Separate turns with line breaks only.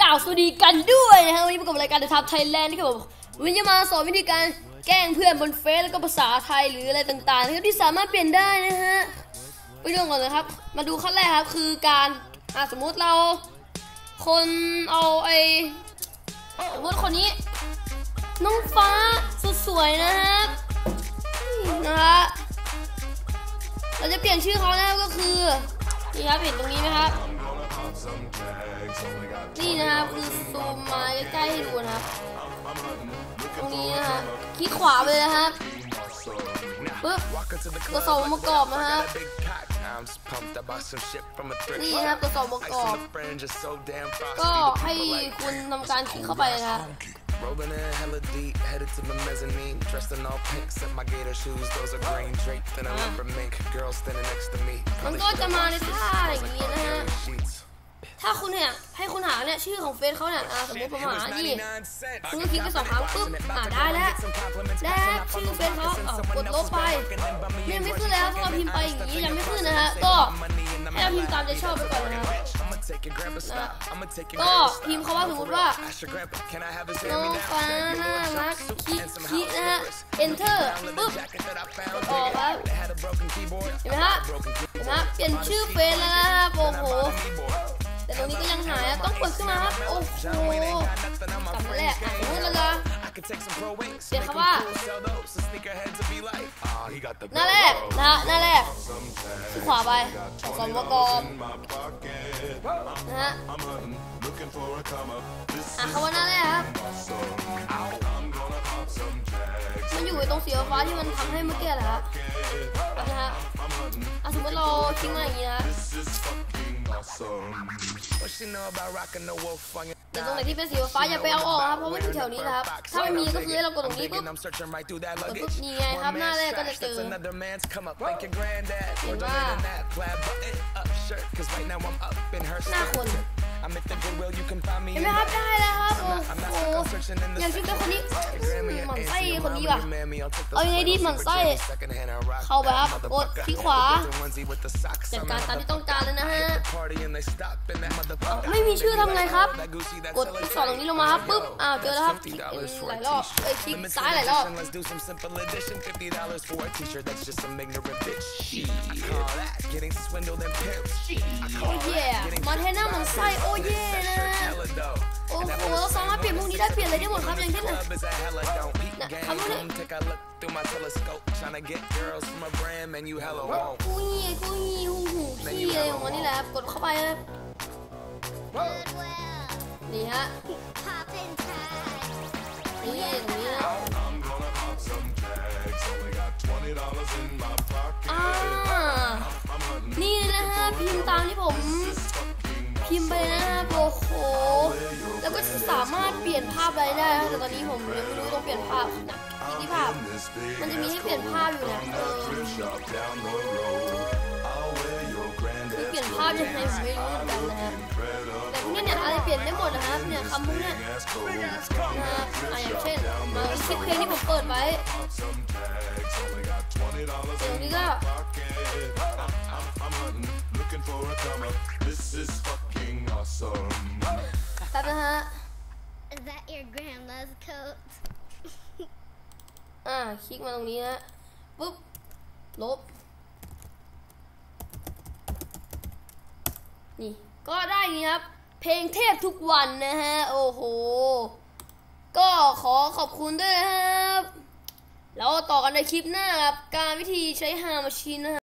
กล่าวสวัสดีกันด้วยนะฮะวันนี้พบกับรายการ The Top Thailand ที่ผมวันนี้จะมาสอนวิธีการแกล้งเพื่อนบนเฟซแล้วก็ภาษาไทยหรืออะไรต่างๆนะครับที่สามารถเปลี่ยนได้นะฮะไปดูก่อนนะครับ มาดูขั้นแรกครับคือการอะสมมุติเราคนเอาไอสมมติคนนี้ น้องฟ้าสดสวยนะครับนี่นะฮะเราจะเปลี่ยนชื่อเขานะครับก็คือนี่ครับเห็นตรงนี้ไหมครับ นี่นะครับคือซูมมาใกล้ๆให้ดูนะครับ ตรงนี้นะครับคลิกขวาไปเลยนะครับปึ๊บตัวสองประกอบนะครับนี่นะครับตัวสองประกอบ ก็ให้คุณทำการคลิกเข้าไปนะครับ
Rolling in hella deep, headed to the mezzanine. Dressed in all pink, set my gator shoes. Those are green draped in a leopard mink. Girl standing next to me.
มันก็จะ มาในท่าอย่างนี้นะฮะ
Sheets.
ถ้าคุณเนี่ยให้คุณหาเนี่ยชื่อของเฟซเขาเนี่ยอ่าสมมติผมหานี่
cents.
คุณก็คลิกไปสองครั้งปุ๊บอ่าได้แล้วได้แล้วชื่อเฟซเขาอ่ากดลบไปนี่ยังไม่ขึ้นแล้วถ้าเราพิมพ์ไปอย่างนี้ยังไม่ขึ้นนะฮะก็ให้เราพิมพ์ตามใจชอบไปก่อนนะครับ
I'ma take your grandpa stop. I'ma take your
ก็
grandpa
พิมพ์เขาว่าสมมติว่า
Ask your grandpa, can I have his
น้อ
hand
ง
me
ฟ้า
now?
น่ารักคิคินะฮะ enter ปุ๊บ
Jacket that I found.
ออกครับ
They had a broken keyboard.
เห็นไหมฮะ
Broken
เห็นไหมฮะเปลี่ยนชื่อเฟซแล้วนะครับโอ้โห ก็ยังหายต้องกดขึ้นมาครับโอ้โหกลับมาแรกอะสมมติเราจะ
I could take some pro wings.
เปลี่ยน
make
คำ
them
ว่าหน้าแรกนะฮะหน้าแรกคลิกขวาไปสองประกอบนะฮะอะคำว่าหน้าแรกครับมันอยู่ตรงสีฟ้าที่มันทำให้เมื่อกี้แหละฮะนะฮะอะสมมติเราทิ้งมาอย่างนี้นะ
What she know about rocking the wolf on your
แต่ตรงไหนที่เป็นสีฟ้าอย่าไปเอาออกครับเพราะมันอยู่แถวนี้นะครับ ถ้าไม่มีก็คือให้เรากดตรงนี้ปุ๊บ
I'm searching right through that
กด
luggage.
ปุ๊บนี่ไงครับ หน้าแรกก็จะเจอ
That's another man's come up. Thank your granddad for
Wow.
donating that plaid button up shirt. Cause right now I'm up in her
หน้า
skirt.
คน
I'm at the Goodwill. You can find me
เห็น
in
ไหมครับ
the
ได้แล้วครับโอ้
I'm not
โห
stuck on searching in the
อยากคิดเป็นคนนี้อืมหมั่นไส้คนนี้ว่ะ
Mammy, I'll take
เอายังไงดีหมั่นไส้
secondhand and rock
เข้าไปครับกดที่ขวา
the onesie with the socks.
จัด
I'm
การ
at
ตาม
the
ที่ต้องการเลยนะฮะ
party and they stop in that motherfucker.
ไม่มีชื่อทำไงครับ
That Gucci, that
กดลูกศรตรงนี้ลงมาครับปุ๊บอ่าเจอแล้วครับคลิกหลายรอบเอ้ยคลิกซ้ายหลายรอบ
Let's do some simple addition. Fifty dollars for a t-shirt. That's just some ignorant bitch. I call that getting swindled and pimped. I
โอ้
call
เย่มาเทน่าหมัน ไส้โอ้เย่นะ
hella dough.
โอ้โหเราสามารถเปลี่ยนพวกนี้ได้เปลี่ยนอะไรได้หมดครับอย่างเช่นน่ะ
Club is a hella don't eat
Nah,
game.
come on
Come take a look through my telescope. Tryna get girls from a brand, man, you hella won't.
กูยี่กูยี่หูหูขี้อะไรของมันนี่แหละครับกดเข้าไปครับนี่ฮะ
Poppin' tags.
นี่ตรงนี้นะอ่านี่นะฮะพิมพ์ตามที่ผม พิมพ์ไปนะครับโอ้โห แล้วก็สามารถเปลี่ยนภาพอะไรได้นะแต่ตอนนี้ผมยังไม่รู้ต้องเปลี่ยนภาพนะที่ภาพ มันจะมีให้เปลี่ยนภาพอยู่นะเออคือเปลี่ยนภาพยังไงผมไม่รู้เหมือนกันนะครับแต่พวกนี้เนี่ยอะไรเปลี่ยนได้หมดนะครับเนี่ยคำพวกเนี้ยนะครับอะอย่างเช่นมาคลิปเพลงที่ผมเปิดไว้เดี๋ยวนี้ก็ แป๊บนะฮะ
Is that your grandma's coat?
อ่าคลิกมาตรงนี้นะปุ๊บลบ นี่ ก็ได้อย่างนี้ครับ เพลงเทพทุกวันนะฮะ โอ้โห ก็ขอขอบคุณด้วยนะครับ แล้วต่อกันในคลิปหน้าครับ การวิธีใช้ฮามาชินนะฮะ